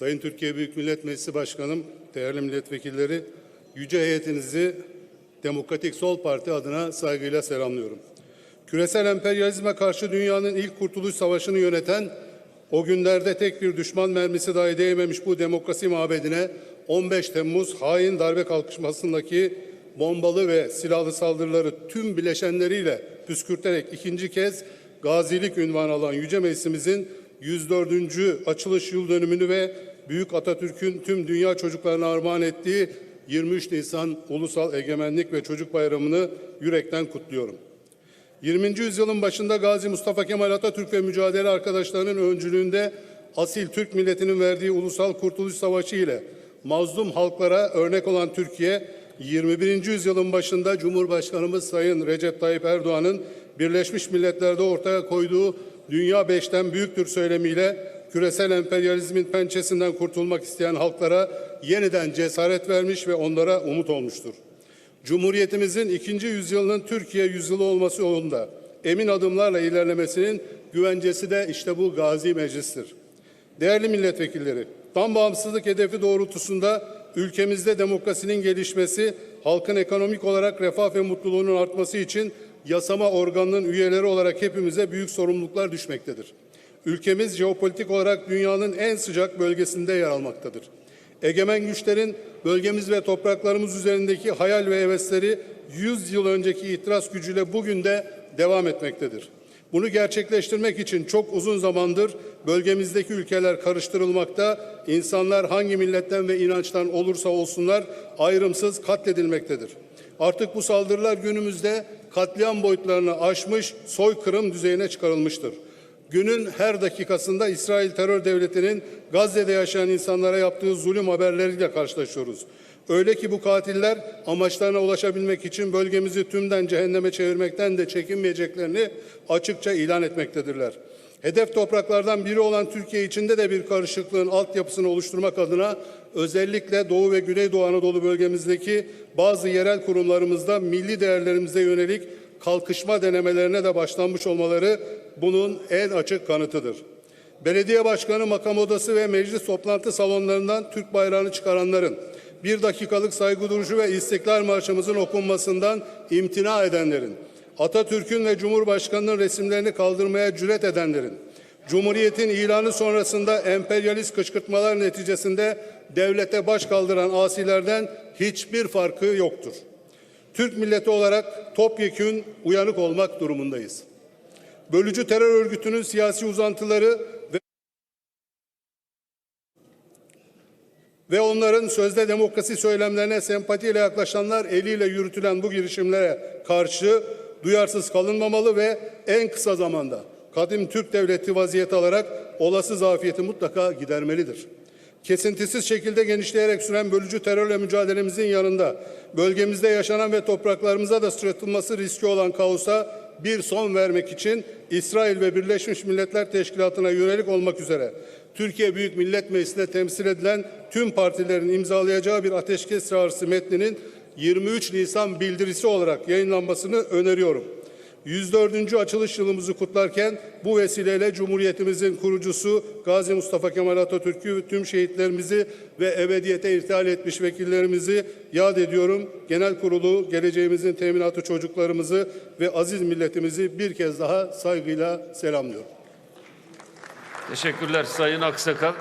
Sayın Türkiye Büyük Millet Meclisi Başkanım, değerli milletvekilleri, yüce heyetinizi Demokratik Sol Parti adına saygıyla selamlıyorum. Küresel emperyalizme karşı dünyanın ilk kurtuluş savaşını yöneten, o günlerde tek bir düşman mermisi dahi değmemiş bu demokrasi mabedine 15 Temmuz hain darbe kalkışmasındaki bombalı ve silahlı saldırıları tüm bileşenleriyle püskürterek ikinci kez gazilik ünvanı alan Yüce Meclisimizin 104. açılış yıl dönümünü ve Büyük Atatürk'ün tüm dünya çocuklarına armağan ettiği 23 Nisan Ulusal Egemenlik ve Çocuk Bayramı'nı yürekten kutluyorum. 20. yüzyılın başında Gazi Mustafa Kemal Atatürk ve mücadele arkadaşlarının öncülüğünde asil Türk milletinin verdiği Ulusal Kurtuluş Savaşı ile mazlum halklara örnek olan Türkiye, 21. yüzyılın başında Cumhurbaşkanımız Sayın Recep Tayyip Erdoğan'ın Birleşmiş Milletler'de ortaya koyduğu Dünya Beşten Büyüktür söylemiyle küresel emperyalizmin pençesinden kurtulmak isteyen halklara yeniden cesaret vermiş ve onlara umut olmuştur. Cumhuriyetimizin ikinci yüzyılının Türkiye yüzyılı olması yolunda emin adımlarla ilerlemesinin güvencesi de işte bu Gazi Meclis'tir. Değerli milletvekilleri, tam bağımsızlık hedefi doğrultusunda ülkemizde demokrasinin gelişmesi, halkın ekonomik olarak refah ve mutluluğunun artması için yasama organının üyeleri olarak hepimize büyük sorumluluklar düşmektedir. Ülkemiz jeopolitik olarak dünyanın en sıcak bölgesinde yer almaktadır. Egemen güçlerin bölgemiz ve topraklarımız üzerindeki hayal ve hevesleri 100 yıl önceki itiraz gücüyle bugün de devam etmektedir. Bunu gerçekleştirmek için çok uzun zamandır bölgemizdeki ülkeler karıştırılmakta, insanlar hangi milletten ve inançtan olursa olsunlar ayrımsız katledilmektedir. Artık bu saldırılar günümüzde katliam boyutlarını aşmış, soykırım düzeyine çıkarılmıştır. Günün her dakikasında İsrail terör devletinin Gazze'de yaşayan insanlara yaptığı zulüm haberleriyle karşılaşıyoruz. Öyle ki bu katiller amaçlarına ulaşabilmek için bölgemizi tümden cehenneme çevirmekten de çekinmeyeceklerini açıkça ilan etmektedirler. Hedef topraklardan biri olan Türkiye içinde de bir karışıklığın altyapısını oluşturmak adına özellikle Doğu ve Güneydoğu Anadolu bölgemizdeki bazı yerel kurumlarımızda milli değerlerimize yönelik kalkışma denemelerine de başlanmış olmaları bunun en açık kanıtıdır. Belediye başkanı makam odası ve meclis toplantı salonlarından Türk bayrağını çıkaranların, bir dakikalık saygı duruşu ve İstiklal Marşımızın okunmasından imtina edenlerin, Atatürk'ün ve Cumhurbaşkanı'nın resimlerini kaldırmaya cüret edenlerin, Cumhuriyet'in ilanı sonrasında emperyalist kışkırtmalar neticesinde devlete baş kaldıran asilerden hiçbir farkı yoktur. Türk milleti olarak topyekün uyanık olmak durumundayız. Bölücü terör örgütünün siyasi uzantıları ve ve onların sözde demokrasi söylemlerine sempatiyle yaklaşanlar eliyle yürütülen bu girişimlere karşı duyarsız kalınmamalı ve en kısa zamanda kadim Türk devleti vaziyeti alarak olası zafiyeti mutlaka gidermelidir. Kesintisiz şekilde genişleyerek süren bölücü terörle mücadelemizin yanında bölgemizde yaşanan ve topraklarımıza da sıçratılması riski olan kaosa bir son vermek için İsrail ve Birleşmiş Milletler Teşkilatı'na yönelik olmak üzere Türkiye Büyük Millet Meclisi'nde temsil edilen tüm partilerin imzalayacağı bir ateşkes çağrısı metninin 23 Nisan bildirisi olarak yayınlanmasını öneriyorum. 104. açılış yılımızı kutlarken bu vesileyle Cumhuriyetimizin kurucusu Gazi Mustafa Kemal Atatürk'ü tüm şehitlerimizi ve ebediyete irtihal etmiş vekillerimizi yad ediyorum. Genel kurulu, geleceğimizin teminatı çocuklarımızı ve aziz milletimizi bir kez daha saygıyla selamlıyorum. Teşekkürler Sayın Aksakal.